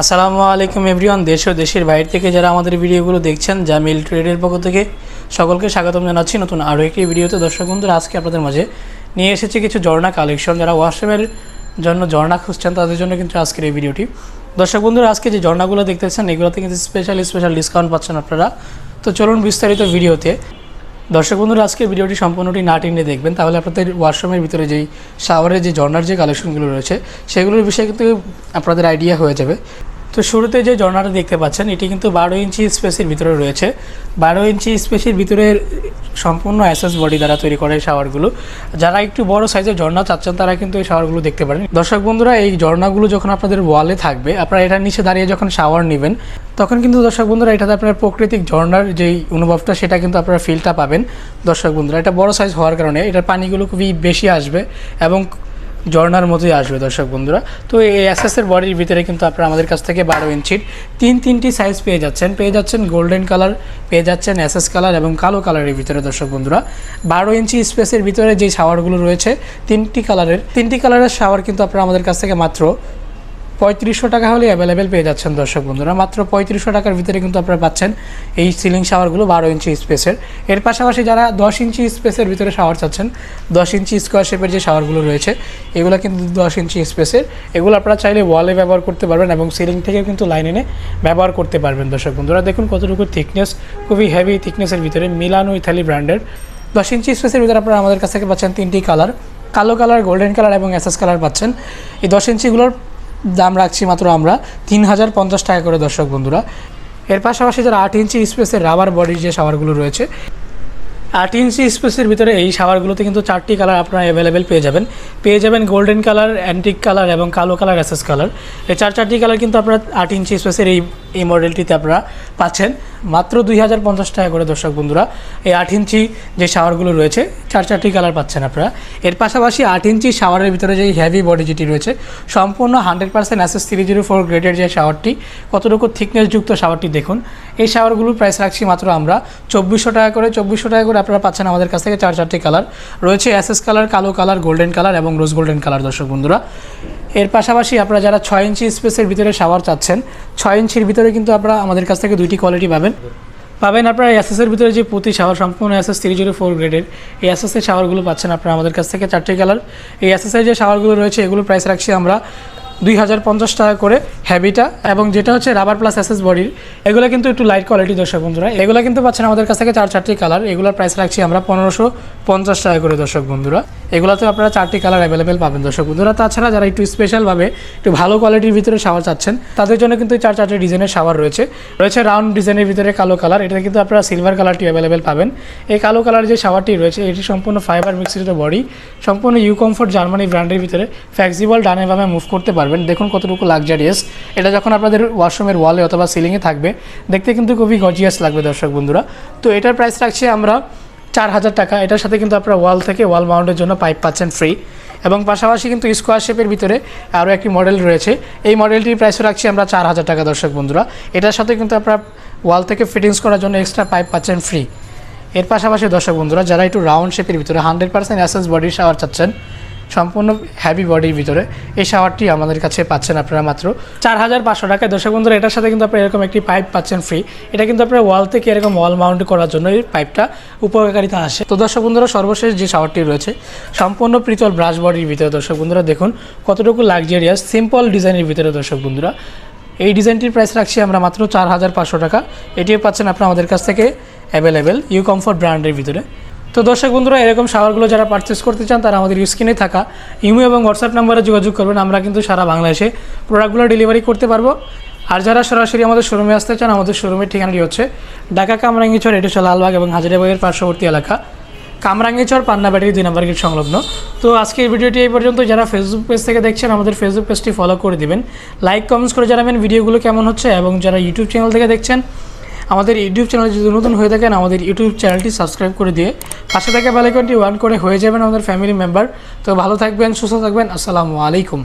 আসসালামু আলাইকুম এভরিওয়ান, দেশ ও দেশের বাইরে থেকে যারা আমাদের ভিডিওগুলো দেখছেন, যা মিল ট্রেডের পক্ষ থেকে সকলকে স্বাগতম জানাচ্ছি নতুন আরও একটি ভিডিওতে। দর্শক বন্ধুরা, আজকে আপনাদের মাঝে নিয়ে এসেছি কিছু ঝর্ণা কালেকশন। যারা ওয়াশরুমের জন্য ঝর্ণা খুঁজছেন, তাদের জন্য কিন্তু আজকের এই ভিডিওটি। দর্শক বন্ধুরা, আজকে যে ঝর্ণাগুলো দেখতেছেন, এগুলোতে কিন্তু স্পেশাল স্পেশাল ডিসকাউন্ট পাচ্ছেন আপনারা। তো চলুন বিস্তারিত ভিডিওতে দর্শক বন্ধুরা, আজকের ভিডিওটি সম্পূর্ণটি না টেনে দেখবেন। তাহলে আপনাদের ওয়াশরুমের ভিতরে যেই শাওয়ারের যে ঝর্নার যে কালেকশনগুলো রয়েছে, সেগুলোর বিষয়ে কিন্তু আপনাদের আইডিয়া হয়ে যাবে। তো শুরুতে যে ঝর্ণাটা দেখতে পাচ্ছেন, এটি কিন্তু বারো ইঞ্চি স্পেসের ভিতরে রয়েছে। বারো ইঞ্চি স্পেসের ভিতরে সম্পূর্ণ অ্যাসেস বডি দ্বারা তৈরি করে এই শাওয়ারগুলো যারা একটু বড় সাইজের ঝর্ণা চাচ্ছেন, তারা কিন্তু এই শাওয়ারগুলো দেখতে পারেন। দর্শক বন্ধুরা, এই ঝর্ণাগুলো যখন আপনাদের ওয়ালে থাকবে, আপনারা এটার নিচে দাঁড়িয়ে যখন শাওয়ার নেবেন, তখন কিন্তু দর্শক বন্ধুরা, এটাতে আপনার প্রাকৃতিক ঝর্ণার যেই অনুভবটা, সেটা কিন্তু আপনারা ফিলটা পাবেন। দর্শক বন্ধুরা, এটা বড় সাইজ হওয়ার কারণে এটার পানিগুলো খুবই বেশি আসবে এবং ঝর্নার মতোই আসবে, দর্শক বন্ধুরা। তো এই অ্যাসেসের বডির ভিতরে কিন্তু আপনারা আমাদের কাছ থেকে বারো ইঞ্চির তিন তিনটি সাইজ পেয়ে যাচ্ছেন। পেয়ে যাচ্ছেন গোল্ডেন কালার পেয়ে যাচ্ছেন অ্যাসেস কালার এবং কালো কালারের ভিতরে, দর্শক বন্ধুরা। বারো ইঞ্চি স্পেসের ভিতরে যে শাওয়ারগুলো রয়েছে, তিনটি কালারের তিনটি কালারের শাওয়ার কিন্তু আপনারা আমাদের কাছ থেকে মাত্র পঁয়ত্রিশশো টাকা হলে অ্যাভেলেবেল পেয়ে যাচ্ছেন দর্শক বন্ধুরা। মাত্র পঁয়ত্রিশশো টাকার ভিতরে কিন্তু আপনারা পাচ্ছেন এই সিলিং শাওয়ারগুলো বারো ইঞ্চি স্পেসের এর। পাশাপাশি যারা দশ ইঞ্চি স্পেসের ভিতরে শাওয়ার চাচ্ছেন, দশ ইঞ্চি স্কোয়ার শেপের যে শাওয়ারগুলো রয়েছে, এগুলো কিন্তু দশ ইঞ্চি স্পেসের এগুলো আপনারা চাইলে ওয়ালে ব্যবহার করতে পারবেন এবং সিলিং থেকে কিন্তু লাইন এনে ব্যবহার করতে পারবেন দর্শক বন্ধুরা। দেখুন কতটুকু থিকনেস খুবই হেভি থিকনেসের ভিতরে মিলানো ইথালি ব্র্যান্ডের দশ ইঞ্চি স্পেসের ভিতরে আপনারা আমাদের কাছ থেকে পাচ্ছেন তিনটি কালার কালো কালার গোল্ডেন কালার এবং এসএস কালার পাচ্ছেন। এই দশ ইঞ্চিগুলোর দাম রাখছি মাত্র আমরা তিন হাজার পঞ্চাশ টাকা করে, দর্শক বন্ধুরা। এর পাশাপাশি যারা আট ইঞ্চি স্পেসের রাবার বডির যে শাওয়ারগুলো রয়েছে, আট ইঞ্চি স্পেসের ভিতরে এই শাওয়ারগুলোতে কিন্তু চারটি কালার আপনারা অ্যাভেলেবেল পেয়ে যাবেন। পেয়ে যাবেন গোল্ডেন কালার অ্যান্টিক কালার এবং কালো কালার অ্যাসেস কালার এই চার চারটি কালার কিন্তু আপনারা আট ইঞ্চি স্পেসের এই এই মডেলটিতে আপনারা পাচ্ছেন। মাত্র দুই হাজার পঞ্চাশ টাকা করে, দর্শক বন্ধুরা। এই আট ইঞ্চি যে শাওয়ারগুলো রয়েছে, চার চারটি কালার পাচ্ছেন আপনারা। এর পাশাপাশি আট ইঞ্চি শাওয়ারের ভিতরে যে হেভি বডি যেটি রয়েছে, সম্পূর্ণ hundred percent SS three zero four গ্রেডের যে শাওয়ারটি কতটুকু থিকনেসযুক্ত শাওয়ারটি দেখুন। এই শাওয়ারগুলোর প্রাইস রাখছি মাত্র আমরা চব্বিশশো টাকা করে, চব্বিশশো টাকা করে আপনারা পাচ্ছেন আমাদের কাছ থেকে চার চারটি কালার রয়েছে অ্যাসেস কালার কালো কালার গোল্ডেন কালার এবং রোজ গোল্ডেন কালার দর্শক বন্ধুরা। এর পাশাপাশি আপনারা যারা ছয় ইঞ্চি স্পেসের ভিতরে শাওয়ার চাচ্ছেন, ছয় ইঞ্চির ভিতরে কিন্তু আপনারা আমাদের কাছ থেকে দুইটি কোয়ালিটি পাবেন। পাবেন আপনারা এসএসের ভিতরে যে প্রতি শাওয়ার সম্পূর্ণ এসএস থ্রি জিরো ফোর গ্রেডের এই এসএসের শাওয়ারগুলো পাচ্ছেন আপনারা আমাদের কাছ থেকে চারটি কালার এই এসএসের যে শাওয়ারগুলো রয়েছে, এগুলো প্রাইস রাখছি আমরা দুই হাজার পঞ্চাশ টাকা করে হ্যাবিটা এবং যেটা হচ্ছে রাবার প্লাস এসএস বডির এগুলো কিন্তু একটু লাইট কোয়ালিটি দর্শক বন্ধুরা। এগুলো কিন্তু পাচ্ছেন আমাদের কাছ থেকে চার চারটি কালার এগুলোর প্রাইস রাখছি আমরা পনেরোশো পঞ্চাশ টাকা করে দর্শক বন্ধুরা। এগুলোতে আপনারা চারটি কালার অ্যাভেলেবেল পাবেন দর্শক বন্ধুরা। তাছাড়া যারা একটু স্পেশালভাবে একটু ভালো কোয়ালিটির ভিতরে শাওয়ার চাচ্ছেন, তাদের জন্য কিন্তু চার চারটি ডিজাইনের শাওয়ার রয়েছে। রয়েছে রাউন্ড ডিজাইনের ভিতরে কালো কালার এটা কিন্তু আপনারা সিলভার কালারটি অ্যাভেলেবেল পাবেন। এই কালো কালার যে শাওয়ারটি রয়েছে, এটি সম্পূর্ণ ফাইবার মিক্সিড বডি সম্পূর্ণ ইউ কমফোর্ট জার্মানি ব্র্যান্ডের ভিতরে ফ্লেক্সিবল ডানেভাবে মুভ করতে পারবেন। দেখুন কতটুকু লাক্সারিয়াস এটা যখন আপনাদের ওয়াশরুমের ওয়ালে অথবা সিলিংয়ে থাকবে, দেখতে কিন্তু খুবই গজিয়াস লাগবে দর্শক বন্ধুরা। তো এটার প্রাইস রাখছি আমরা চার হাজার টাকা। এটার সাথে কিন্তু আপনারা ওয়াল থেকে ওয়াল মাউন্টের জন্য পাইপ পাচ্ছেন ফ্রি এবং পাশাপাশি কিন্তু স্কোয়ার শেপের ভিতরে আরও একটি মডেল রয়েছে। এই মডেলটির প্রাইস রাখছি আমরা চার হাজার টাকা দর্শক বন্ধুরা। এটার সাথে কিন্তু আপনারা ওয়াল থেকে ফিটিংস করার জন্য এক্সট্রা পাইপ পাচ্ছেন ফ্রি এর পাশাপাশি দর্শক বন্ধুরা, যারা একটু রাউন্ড শেপের ভিতরে hundred percent SS body shower চাচ্ছেন সম্পূর্ণ হ্যাভি বডির ভিতরে। এই শাওয়ারটি আমাদের কাছে পাচ্ছেন আপনারা মাত্র চার হাজার পাঁচশো টাকায়। দর্শক বন্ধুরা, এটার সাথে কিন্তু আপনারা এরকম একটি পাইপ পাচ্ছেন ফ্রি এটা কিন্তু আপনার ওয়াল থেকে এরকম ওয়াল মাউন্ট করার জন্য এই পাইপটা উপকারিতা আসে। তো দর্শক বন্ধুরা, সর্বশেষ যে শাওয়ারটি রয়েছে, সম্পূর্ণ পিতল ব্রাশ বডির ভিতরে দর্শক বন্ধুরা, দেখুন কতটুকু লাক্সারিয়াস সিম্পল ডিজাইনের ভিতরে দর্শক বন্ধুরা। এই ডিজাইনটির প্রাইস রাখছি আমরা মাত্র চার হাজার পাঁচশো টাকা। এটিও পাচ্ছেন আপনারা আমাদের কাছ থেকে অ্যাভেলেবেল ইউ কমফোর্ট ব্র্যান্ডের ভিতরে। তো দর্শক বন্ধুরা, এরকম শাওয়ারগুলো যারা পারচেস করতে চান, তারা আমাদের স্ক্রিনে থাকা। ইমো এবং হোয়াটসঅ্যাপ নাম্বারে যোগাযোগ করবেন, আমরা কিন্তু সারা বাংলাদেশে প্রোডাক্টগুলো ডেলিভারি করতে পারব। আর যারা সরাসরি আমাদের শোরুমে আসতে চান, আমাদের শোরুমের ঠিকানাটি হচ্ছে ঢাকা কামরাঙ্গিচর এটি হচ্ছে লালবাগ এবং হাজারিবাগের পার্শ্ববর্তী এলাকা। কামরাঙ্গিচর পান্না ব্যাটারি দুই নম্বর গেট সংলগ্ন। তো আজকে এই ভিডিওটি এই পর্যন্ত। যারা ফেসবুক পেজ থেকে দেখছেন, আমাদের ফেসবুক পেজটি ফলো করে দিবেন। লাইক কমেন্টস করে জানাবেন ভিডিওগুলো কেমন হচ্ছে এবং যারা ইউটিউব চ্যানেল থেকে দেখছেন আমাদের ইউটিউব চ্যানেল যদি নতুন হয়ে থাকেন, আমাদের ইউটিউব চ্যানেলটি সাবস্ক্রাইব করে দিয়ে পাশে থাকা বেলাইকনটি ওয়ান করে হয়ে যাবেন আমাদের ফ্যামিলি মেম্বার তো ভালো থাকবেন, সুস্থ থাকবেন, আসসালামু আলাইকুম।